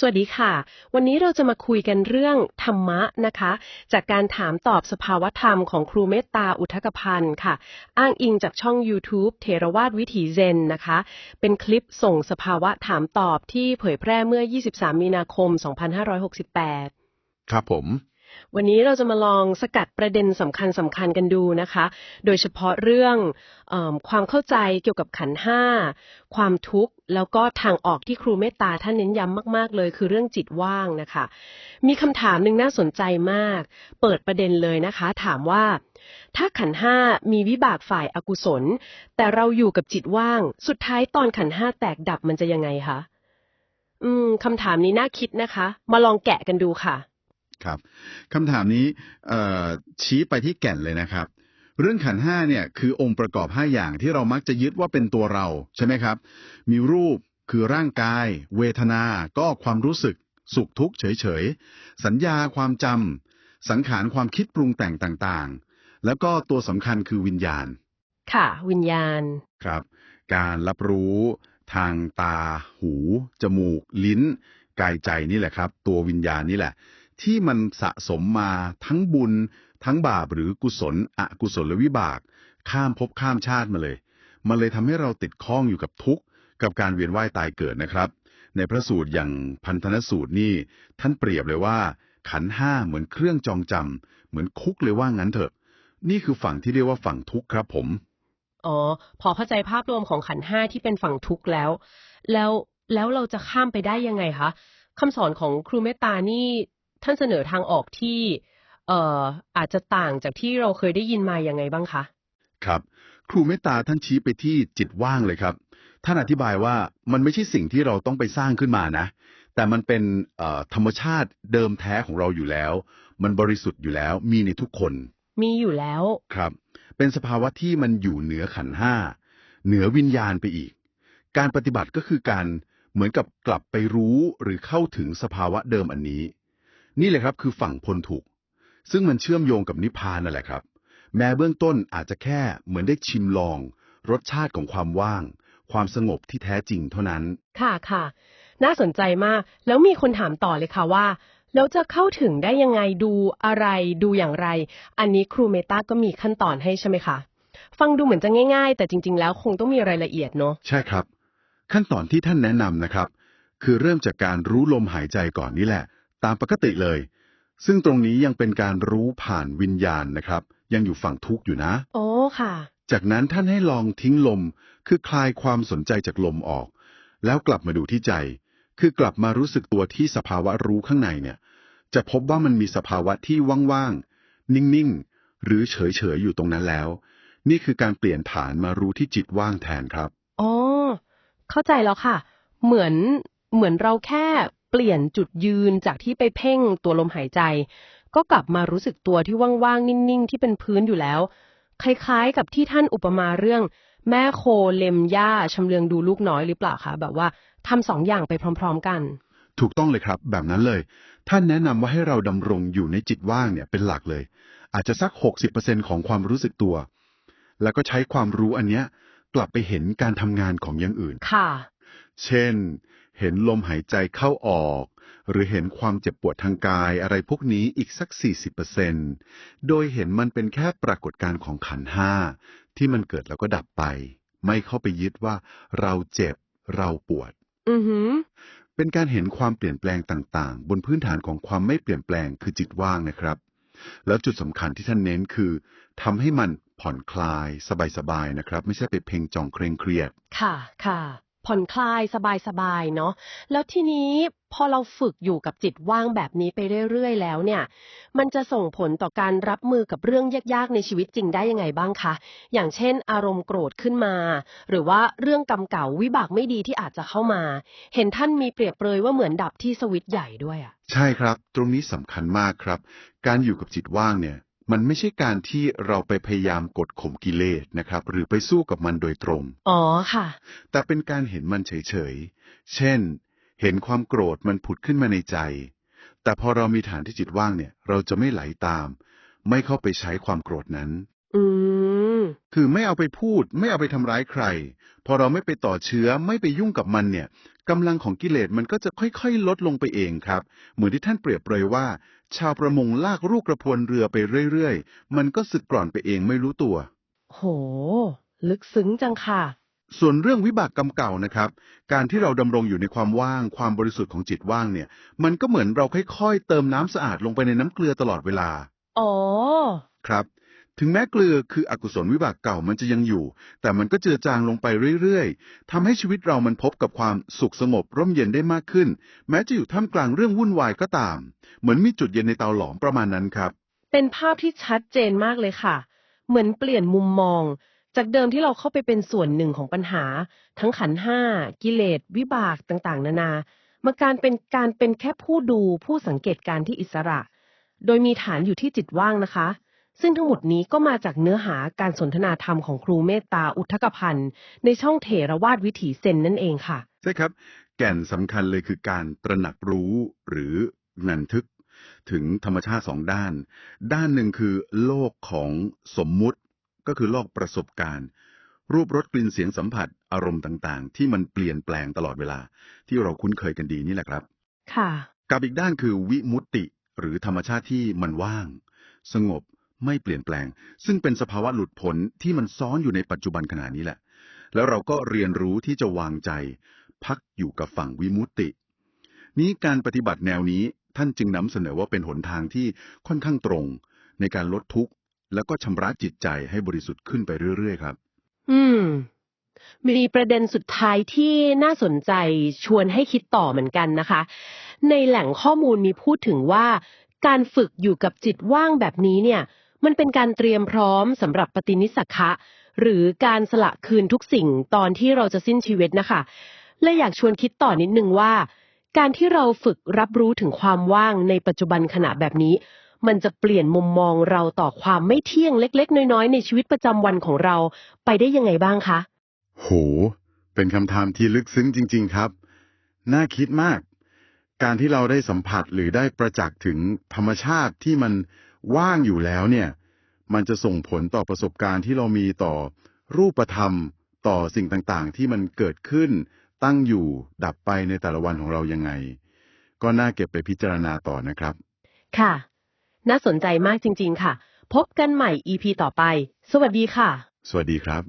สวัสดีค่ะ วันนี้เราจะมาคุยกันเรื่องธรรมะนะคะ จากการถามตอบสภาวธรรมของครูเมตตาอุทกพันธ์ค่ะ อ้างอิงจากช่อง YouTube เทรวาดวิถีเซนนะคะ เป็นคลิปส่งสภาวะถามตอบที่เผยแพร่เมื่อ 23 มีนาคม 2568 ครับผม วันนี้เราจะมาลองสกัดประเด็นสำคัญสำคัญกันดูนะคะ โดยเฉพาะเรื่องอความเข้าใจเกี่ยวกับขันห้า ความทุกข์ แล้วก็ทางออกที่ครูเมตตาท่านเน้นย้ำมาก ๆ เลย คือเรื่องจิตว่างนะคะ มีคำถามหนึ่งน่าสนใจมาก เปิดประเด็นเลยนะคะ ถามว่า ถ้าขันห้ามีวิบากฝ่ายอากุศล แต่เราอยู่กับจิตว่าง สุดท้ายตอนขันห้าแตกดับมันจะยังไงคะอืมคำถามนี้น่าคิดนะคะ มาลองแกะกันดูค่ะ ครับคำถามนี้เอ่อชี้ไปที่แก่นเลยนะครับ เรื่องขันธ์ห้าเนี่ยคือองค์ประกอบห้าอย่างที่เรามักจะยึดว่าเป็นตัวเราใช่ไหมครับ มีรูปคือร่างกาย เวทนา ก็ความรู้สึก สุขทุกข์เฉยๆ สัญญาความจำสังขารความคิดปรุงแต่งต่างๆ แล้วก็ตัวสำคัญคือวิญญาณ ค่ะ วิญญาณครับ การรับรู้ทางตา หู จมูก ลิ้น กายใจนี่แหละครับ ตัววิญญาณนี่แหละ ที่มันสะสมมาทั้งบุญ ทั้งบาปหรือกุศล อกุศลวิบาก ข้ามภพข้ามชาติมาเลย มันเลยทำให้เราติดข้องอยู่กับทุกข์ กับการเวียนว่ายตายเกิดนะครับ ในพระสูตรอย่างพันธนสูตรนี่ ท่านเปรียบเลยว่า ขันห้าเหมือนเครื่องจองจำเหมือนคุกเลยว่างั้นเถอะ นี่คือฝั่งที่เรียกว่าฝั่งทุกข์ครับผม อ๋อ พอเข้าใจภาพรวมของขันห้าที่เป็นฝั่งทุกข์แล้ว แล้วแล้วเราจะข้ามไปได้ยังไงคะคำสอนของครูเมตตานี่ ท่านเสนอทางออกที่เอ่ออาจจะต่างจากที่เราเคยได้ยินมายังไงบ้างคะ ครับ ครูเมตตาท่านชี้ไปที่จิตว่างเลยครับ ท่านอธิบายว่ามันไม่ใช่สิ่งที่เราต้องไปสร้างขึ้นมานะ แต่มันเป็นเอ่อธรรมชาติเดิมแท้ของเราอยู่แล้ว มันบริสุทธิ์อยู่แล้วมีในทุกคนมีอยู่แล้ว ครับ เป็นสภาวะที่มันอยู่เหนือขันธ์ห้าเหนือวิญญาณไปอีก การปฏิบัติก็คือการเหมือนกับกลับไปรู้หรือเข้าถึงสภาวะเดิมอันนี้ นี่เลยครับคือฝั่งพ้นทุกข์ซึ่งมันเชื่อมโยงกับนิพพานนั่นแหละครับ แม้เบื้องต้นอาจจะแค่เหมือนได้ชิมลอง รสชาติของความว่าง ความสงบที่แท้จริงเท่านั้น ค่ะค่ะ น่าสนใจมาก แล้วมีคนถามต่อเลยค่ะว่าแล้วจะเข้าถึงได้ยังไงดูอะไรดูอย่างไร อันนี้ครูเมตาก็มีขั้นตอนให้ใช่ไหมคะ ฟังดูเหมือนจะง่าย ๆ แต่จริง ๆ แล้วคงต้องมีรายละเอียดเนาะใช่ครับ ขั้นตอนที่ท่านแนะนำนะครับ คือเริ่มจากการรู้ลมหายใจก่อนนี่แหละ ตามปกติเลย ซึ่งตรงนี้ยังเป็นการรู้ผ่านวิญญาณนะครับ ยังอยู่ฝั่งทุกข์อยู่นะ โอ้ค่ะ จากนั้นท่านให้ลองทิ้งลม คือคลายความสนใจจากลมออก แล้วกลับมาดูที่ใจ คือกลับมารู้สึกตัวที่สภาวะรู้ข้างในเนี่ย จะพบว่ามันมีสภาวะที่ว่างๆ นิ่งๆ หรือเฉยๆ อยู่ตรงนั้นแล้ว นี่คือการเปลี่ยนฐานมารู้ที่จิตว่างแทนครับ อ๋อ เข้าใจแล้วค่ะ เหมือนเหมือนเราแค่เป ลี่ยนจุดยืนจากที่ไปเพ่งตัวลมหายใจ ก็กลับมารู้สึกตัวที่ว่างๆ นิ่งๆ ที่เป็นพื้นอยู่แล้ว คล้ายๆ กับที่ท่านอุปมาเรื่อง แม่โคเล็มหญ้าชำเลืองดูลูกน้อยหรือเปล่าคะแบบว่าทำสองอย่างไปพร้อม ๆ กัน ถูกต้องเลยครับ แบบนั้นเลย ท่านแนะนำว่าให้เราดำรงอยู่ในจิตว่างเนี่ยเป็นหลักเลย อาจจะสัก 60%ของความรู้สึกตัว แล้วก็ใช้ความรู้อันเนี้ยกลับไปเห็นการทำงานของอย่างอื่น ค่ะ เช่น เห็นลมหายใจเข้าออก หรือเห็นความเจ็บปวดทางกายอะไรพวกนี้อีกสัก 40%โดยเห็นมันเป็นแค่ปรากฏการณ์ของขันธ์ห้าที่มันเกิดแล้วก็ดับไป ไม่เข้าไปยึดว่าเราเจ็บเราปวด อือหือ เป็นการเห็นความเปลี่ยนแปลงต่างๆ บนพื้นฐานของความไม่เปลี่ยนแปลงคือจิตว่างนะครับ แล้วจุดสำคัญที่ท่านเน้นคือทำให้มันผ่อนคลาย สบายๆนะครับ ไม่ใช่ไปเพ่งจองเคร่งเครียด ค่ะ ค่ะ ผ่อนคลายสบายๆเนาะแล้วทีนี้พอเราฝึกอยู่กับจิตว่างแบบนี้ไปเรื่อยๆ แล้วเนี่ย มันจะส่งผลต่อการรับมือกับเรื่องยากๆในชีวิตจริงได้ยังไงบ้างคะ อย่างเช่น อารมณ์โกรธขึ้นมา หรือว่าเรื่องกรรมเก่าวิบากไม่ดีที่อาจจะเข้ามา เห็นท่านมีเปรียบเปรยว่าเหมือนดับที่สวิตช์ใหญ่ด้วยอะใช่ครับ ตรงนี้สำคัญมากครับ การอยู่กับจิตว่างเนี่ย มันไม่ใช่การที่เราไปพยายามกดข่มกิเลสนะครับ หรือไปสู้กับมันโดยตรง อ๋อค่ะ แต่เป็นการเห็นมันเฉยๆเช่น เห็นความโกรธมันผุดขึ้นมาในใจ แต่พอเรามีฐานที่จิตว่างเนี่ย เราจะไม่ไหลตาม ไม่เข้าไปใช้ความโกรธนั้น อืมคือไม่เอาไปพูด ไม่เอาไปทำร้ายใคร พอเราไม่ไปต่อเชื้อไม่ไปยุ่งกับมันเนี่ย กำลังของกิเลสมันก็จะค่อยๆ ลดลงไปเองครับ เหมือนที่ท่านเปรียบเปรยว่า ชาวประมงลากลูกกระพวนเรือไปเรื่อยๆ มันก็สึกกร่อนไปเองไม่รู้ตัว โห ลึกซึ้งจังค่ะ ส่วนเรื่องวิบากกรรมเก่านะครับ การที่เราดำรงอยู่ในความว่าง ความบริสุทธิ์ของจิตว่างเนี่ย มันก็เหมือนเราค่อยๆ เติมน้ำสะอาดลงไปในน้ำเกลือตลอดเวลา อ๋อ ครับ ถึงแม้เกลือคืออกุศลวิบากเก่ามันจะยังอยู่ แต่มันก็เจือจางลงไปเรื่อยๆทำให้ชีวิตเรามันพบกับความสุขสงบร่มเย็นได้มากขึ้น แม้จะอยู่ท่ามกลางเรื่องวุ่นวายก็ตาม เหมือนมีจุดเย็นในเตาหลอมประมาณนั้นครับ เป็นภาพที่ชัดเจนมากเลยค่ะ เหมือนเปลี่ยนมุมมอง จากเดิมที่เราเข้าไปเป็นส่วนหนึ่งของปัญหา ทั้งขันห้ากิเลส วิบากต่างๆ นานา มาการเป็นการเป็นแค่ผู้ดูผู้สังเกตการณ์ที่อิสระ โดยมีฐานอยู่ที่จิตว่างนะคะ ซึ่งทั้งหมดนี้ก็มาจากเนื้อหาการสนทนาธรรมของครูเมตตาอุทกพันธ์ในช่องเถรวาทวิถีเซนนั่นเองค่ะ ใช่ครับ แก่นสำคัญเลยคือการตระหนักรู้หรือนันทึก ถึงธรรมชาติสองด้าน ด้านหนึ่งคือโลกของสมมุติ ก็คือโลกประสบการณ์ รูปรสกลิ่นเสียงสัมผัสอารมณ์ต่างๆ ที่มันเปลี่ยนแปลงตลอดเวลา ที่เราคุ้นเคยกันดีนี่แหละครับ ค่ะ กับอีกด้านคือวิมุตติ หรือธรรมชาติที่มันว่าง สงบ ไม่เปลี่ยนแปลง ซึ่งเป็นสภาวะหลุดพ้นที่มันซ้อนอยู่ในปัจจุบันขณะนี้แหละ แล้วเราก็เรียนรู้ที่จะวางใจ พักอยู่กับฝั่งวิมุตติ นี้การปฏิบัติแนวนี้ท่านจึงนำเสนอว่าเป็นหนทางที่ค่อนข้างตรง ในการลดทุกข์ แล้วก็ชำระจิตใจให้บริสุทธิ์ขึ้นไปเรื่อย ๆ ครับ อืม มีประเด็นสุดท้ายที่น่าสนใจชวนให้คิดต่อเหมือนกันนะคะ ในแหล่งข้อมูลมีพูดถึงว่า การฝึกอยู่กับจิตว่างแบบนี้เนี่ย มันเป็นการเตรียมพร้อมสำหรับปฏินิสสขะหรือการสละคืนทุกสิ่งตอนที่เราจะสิ้นชีวิตนะคะ และอยากชวนคิดต่อนิดนึงว่า การที่เราฝึกรับรู้ถึงความว่างในปัจจุบันขณะแบบนี้ มันจะเปลี่ยนมุมมองเราต่อความไม่เที่ยงเล็ก ๆ น้อยๆ ในชีวิตประจำวันของเราไปได้ยังไงบ้างคะ โห เป็นคำถามที่ลึกซึ้งจริง ๆ ครับ น่าคิดมาก การที่เราได้สัมผัสหรือได้ประจักษ์ถึงธรรมชาติที่มัน ว่างอยู่แล้วเนี่ย มันจะส่งผลต่อประสบการณ์ที่เรามีต่อรูปธรรม ต่อสิ่งต่างๆ ที่มันเกิดขึ้น ตั้งอยู่ดับไปในแต่ละวันของเรายังไง ก็น่าเก็บไปพิจารณาต่อนะครับ ค่ะ น่าสนใจมากจริง ๆ ค่ะ พบกันใหม่ EP ต่อไป สวัสดีค่ะ สวัสดีครับ